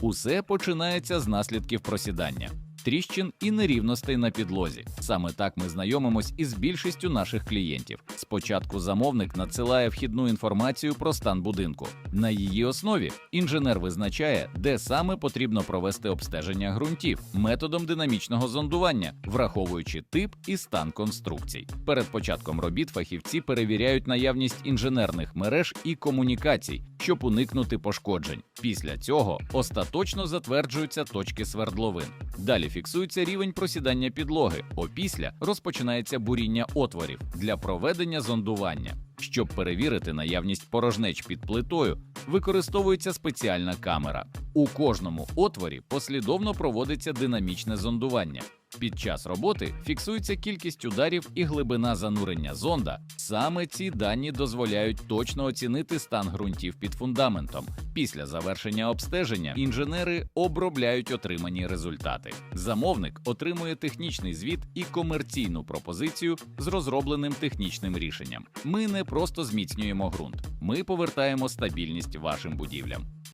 Усе починається з наслідків просідання. Тріщин і нерівностей на підлозі. Саме так ми знайомимось із більшістю наших клієнтів. Спочатку замовник надсилає вхідну інформацію про стан будинку. На її основі інженер визначає, де саме потрібно провести обстеження ґрунтів методом динамічного зондування, враховуючи тип і стан конструкцій. Перед початком робіт фахівці перевіряють наявність інженерних мереж і комунікацій, щоб уникнути пошкоджень. Після цього остаточно затверджуються точки свердловин. Далі фіксується рівень просідання підлоги. Опісля розпочинається буріння отворів для проведення зондування. Щоб перевірити наявність порожнеч під плитою, використовується спеціальна камера. У кожному отворі послідовно проводиться динамічне зондування. Під час роботи фіксується кількість ударів і глибина занурення зонда. Саме ці дані дозволяють точно оцінити стан ґрунтів під фундаментом. Після завершення обстеження інженери обробляють отримані результати. Замовник отримує технічний звіт і комерційну пропозицію з розробленим технічним рішенням. Ми не просто зміцнюємо ґрунт, ми повертаємо стабільність вашим будівлям.